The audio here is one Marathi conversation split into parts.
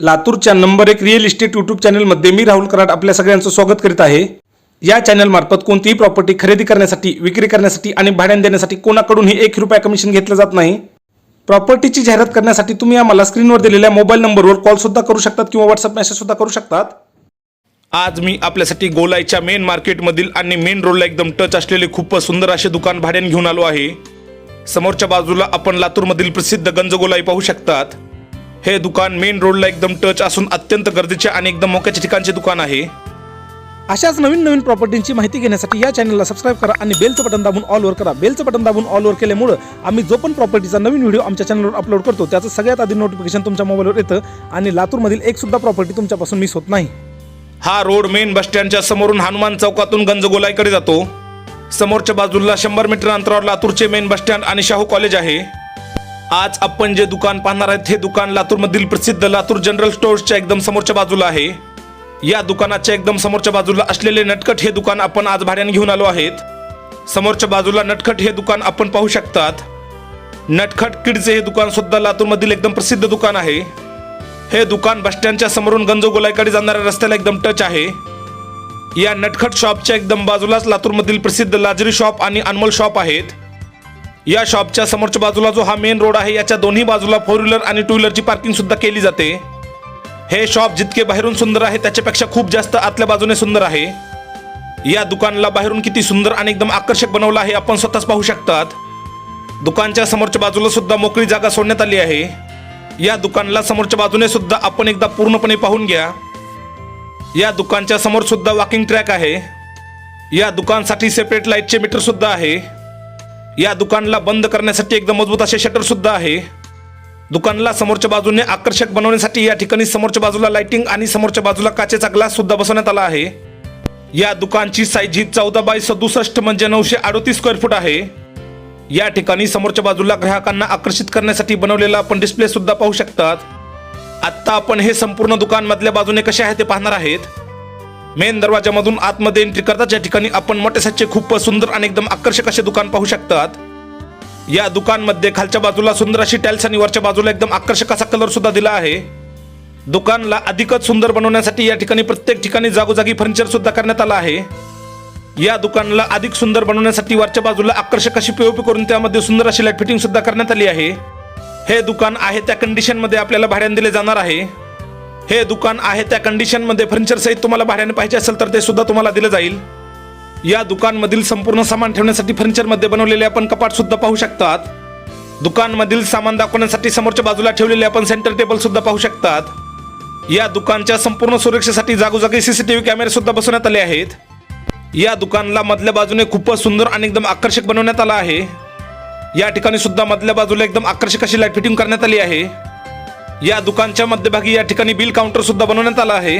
लातूरच्या नंबर एक रिअल इस्टेट यूट्यूब चॅनलमध्ये मी राहुल कराड आपल्या सगळ्यांचं स्वागत करीत आहे. या चॅनलमार्फत कोणतीही प्रॉपर्टी खरेदी करण्यासाठी विक्री करण्यासाठी आणि भाड्याने देण्यासाठी कोणाकडूनही एक रुपया कमिशन घेतलं जात नाही. प्रॉपर्टीची जाहिरात करण्यासाठी तुम्ही आम्हाला स्क्रीनवर दिलेल्या मोबाईल नंबरवर कॉलसुद्धा करू शकतात किंवा व्हॉट्सअप मेसेजसुद्धा करू शकतात. आज मी आपल्यासाठी गोलाईच्या मेन मार्केटमधील आणि मेन रोडला एकदम टच असलेले खूपच सुंदर असे दुकान भाड्याने घेऊन आलो आहे. समोरच्या बाजूला आपण लातूरमधील प्रसिद्ध गंजगोलाई पाहू शकतात. हे दुकान मेन रोडला एकदम टच असून अत्यंत गर्दीचे आणि एकदम मोक्याच्या ठिकाणचे दुकान आहे. अशाच नवीन नवीन प्रॉपर्टींची माहिती घेण्यासाठी या चॅनलला सबस्क्राईब करा आणि बेलचं बटन दाबून ऑलवर करा. बेलचं बटन दाबून ऑलवर केल्यामुळं आम्ही जो पण प्रॉपर्टीचा नवीन व्हिडिओ आमच्या चॅनलवर अपलोड करतो त्याचं सगळ्यात आधी नोटिफिकेशन तुमच्या मोबाईलवर येतं आणि लातूरमधील एक सुद्धा प्रॉपर्टी तुमच्यापासून मिस होत नाही. हा रोड मेन बस स्टँडच्या समोरून हनुमान चौकातून गंजगोलाईकडे जातो. समोरच्या बाजूला शंभर मीटर अंतरावर लातूरचे मेन बस स्टँड आणि शाहू कॉलेज आहे. आज आपण जे दुकान पाहणार आहेत हे दुकान लातूरमधील प्रसिद्ध लातूर जनरल स्टोअर्सच्या एकदम समोरच्या बाजूला आहे. या दुकानाच्या एकदम समोरच्या बाजूला असलेले नटखट हे दुकान आपण आज भाड्याने घेऊन आलो आहेत. समोरच्या बाजूला नटखट हे दुकान आपण पाहू शकतात. नटखट किडचे हे दुकान सुद्धा लातूरमधील एकदम प्रसिद्ध दुकान आहे. हे दुकान बस स्टँडच्या समोरून गंजोगोलाईकडे जाणाऱ्या रस्त्याला एकदम टच आहे. या नटखट शॉपच्या एकदम बाजूलाच लातूरमधील प्रसिद्ध लाजरी शॉप आणि अनमोल शॉप आहेत. या शॉपच्या समोरच्या बाजूला जो हा मेन रोड आहे याच्या दोन्ही बाजूला फोर व्हीलर आणि टू व्हीलरची पार्किंग सुद्धा केली जाते. हे शॉप जितके बाहेरून सुंदर आहे त्याच्यापेक्षा खूप जास्त आतल्या बाजूने सुंदर आहे. या दुकानाला बाहेरून किती सुंदर आणि एकदम आकर्षक बनवलं आहे आपण स्वतःच पाहू शकतात. दुकानच्या समोरच्या बाजूला सुद्धा मोकळी जागा सोडण्यात आली आहे. या दुकानाला समोरच्या बाजूने सुद्धा आपण एकदा पूर्णपणे पाहून घ्या. या दुकानच्या समोर सुद्धा वॉकिंग ट्रॅक आहे. या दुकानसाठी सेपरेट लाईटचे मीटर सुद्धा आहे. या दुकानला बंद करण्यासाठी एकदम मजबूत असे शटर सुद्धा आहे. दुकानला समोरच्या बाजूने आकर्षक बनवण्यासाठी या ठिकाणी समोरच्या बाजूला लाइटिंग आणि समोरच्या बाजूला काचेचा ग्लास सुद्धा बसवण्यात आला आहे. या दुकानची साईज ही चौदा बाय सदुसष्ट म्हणजे नऊशे अडोतीस स्क्वेअर फूट आहे. या ठिकाणी समोरच्या बाजूला ग्राहकांना आकर्षित करण्यासाठी बनवलेला आपण डिस्प्ले सुद्धा पाहू शकतात. आत्ता आपण हे संपूर्ण दुकान मधल्या बाजूने कसे आहे ते पाहणार आहेत. मेन दरवाजामधून आतमध्ये एंट्री करताच या ठिकाणी आपण मोठे साचे खूप सुंदर आणि एकदम आकर्षक असे दुकान पाहू शकतात. या दुकानमध्ये खालच्या बाजूला सुंदर अशी टाईल्स आणि वरच्या बाजूला एकदम आकर्षक असा कलर सुद्धा दिला आहे. दुकानला अधिकच सुंदर बनवण्यासाठी या ठिकाणी प्रत्येक ठिकाणी जागोजागी फर्निचर सुद्धा करण्यात आला आहे. या दुकानाला अधिक सुंदर बनवण्यासाठी वरच्या बाजूला आकर्षक अशी पीओपी करून त्यामध्ये सुंदर अशी लाइट फिटिंग सुद्धा करण्यात आली आहे. हे दुकान आहे त्या कंडिशनमध्ये आपल्याला भाड्याने दिले जाणार आहे. हे दुकान आहे त्या कंडिशनमध्ये फर्निचर सहित तुम्हाला भाड्याने पाहिजे असेल तर ते सुद्धा तुम्हाला दिलं जाईल. या दुकानमधील संपूर्ण सामान ठेवण्यासाठी फर्निचरमध्ये बनवलेले आपण कपाट सुद्धा पाहू शकतात. दुकानमधील सामान दाखवण्यासाठी समोरच्या बाजूला ठेवलेले आपण सेंटर टेबल सुद्धा पाहू शकतात. या दुकानच्या संपूर्ण सुरक्षेसाठी जागोजागी सीसीटीव्ही कॅमेरे सुद्धा बसवण्यात आले आहेत. या दुकानला मधल्या बाजूने खूपच सुंदर आणि एकदम आकर्षक बनवण्यात आला आहे. या ठिकाणी सुद्धा मधल्या बाजूला एकदम आकर्षक अशी लाइट फिटिंग करण्यात आली आहे. या दुकानच्या मध्यभागी या ठिकाणी बिल काउंटर सुद्धा बनवण्यात आला आहे.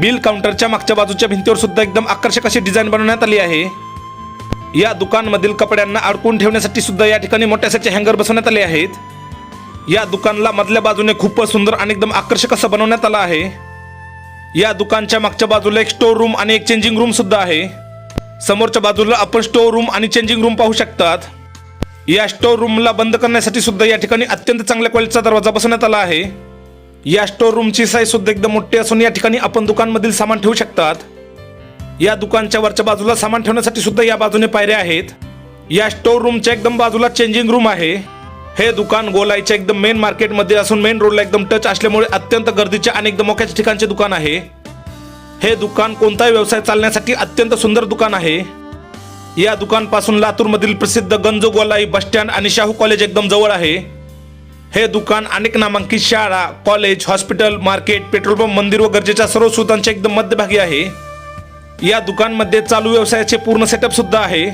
बिल काउंटरच्या मागच्या बाजूच्या भिंतीवर सुद्धा एकदम आकर्षक अशी डिझाईन बनवण्यात आली आहे. या दुकानमधील कपड्यांना अडकून ठेवण्यासाठी सुद्धा या ठिकाणी मोठ्यासाचे हँगर बसवण्यात आले आहेत. या दुकानला मधल्या बाजूने खूपच सुंदर आणि एकदम आकर्षक असं बनवण्यात आलं आहे. या दुकानच्या मागच्या बाजूला एक स्टोर रूम आणि एक चेंजिंग रूम सुद्धा आहे. समोरच्या बाजूला आपण स्टोर रूम आणि चेंजिंग रूम पाहू शकतात. या स्टोर रूमला बंद करण्यासाठी सुद्धा या ठिकाणी अत्यंत चांगल्या क्वालिटीचा दरवाजा बसवण्यात आला आहे. या स्टोर रूमची साईज सुद्धा एकदम मोठी असून या ठिकाणी आपण दुकानमधील सामान ठेवू शकतात. या दुकानच्या वरच्या बाजूला सामान ठेवण्यासाठी सुद्धा या बाजूने पायऱ्या आहेत. या स्टोर रूमच्या एकदम बाजूला चेंजिंग रूम आहे. हे दुकान गोलाईच्या एकदम मेन मार्केटमध्ये असून मेन रोडला एकदम टच असल्यामुळे अत्यंत गर्दीचे आणि एकदम मोक्याच्या ठिकाणचे दुकान आहे. हे दुकान कोणताही व्यवसाय चालण्यासाठी अत्यंत सुंदर दुकान आहे. या दुकानपासून लातूरमधील प्रसिद्ध गंजोगोलाई बस स्टँड आणि शाहू कॉलेज एकदम जवळ आहे. हे दुकान अनेक नामांकित शाळा college hospital market petrol pump मंदिर व गरजेच्या सर्व सुविधांच्या एकदम मध्यभागी आहे. या दुकानमध्ये चालू व्यवसायाचे पूर्ण सेटअप सुद्धा आहे.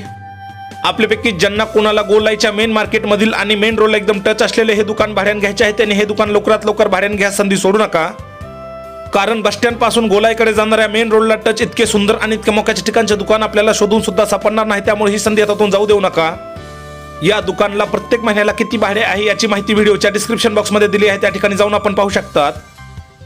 आपल्यापैकी ज्यांना कोणाला गोलाईच्या मेन मार्केटमधील आणि मेन रोडला एकदम टच असलेले हे दुकान भाड्याने घ्यायचे आहे त्यांनी हे दुकान लवकरात लवकर भाड्याने घ्या संधी सोडू नका. कारण बस स्टँडपासून गोलाईकडे जाणाऱ्या मेन रोडला टच इतके सुंदर आणि इतके मोक्याच्या ठिकाणचे दुकान आपल्याला शोधून सुद्धा सापडणार नाही. त्यामुळे ही संधी हातातून जाऊ देऊ नका. या दुकानला प्रत्येक महिन्याला किती भाडे आहे याची माहिती व्हिडिओच्या डिस्क्रिप्शन बॉक्समध्ये दिली आहे. त्या ठिकाणी जाऊन आपण पाहू शकतात.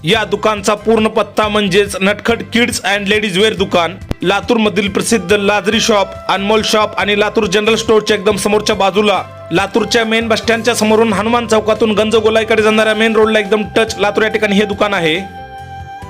या दुकानचा पूर्ण पत्ता म्हणजेच नटखट किड्स अँड लेडीज वेअर दुकान. लातूरमधील प्रसिद्ध लाजरी शॉप अनमोल शॉप आणि लातूर जनरल स्टोअरच्या एकदम समोरच्या बाजूला लातूरच्या मेन बस स्टँडच्या समोरून हनुमान चौकातून गंजगोलाईकडे जाणाऱ्या मेन रोडला एकदम टच लातूर या ठिकाणी हे दुकान आहे.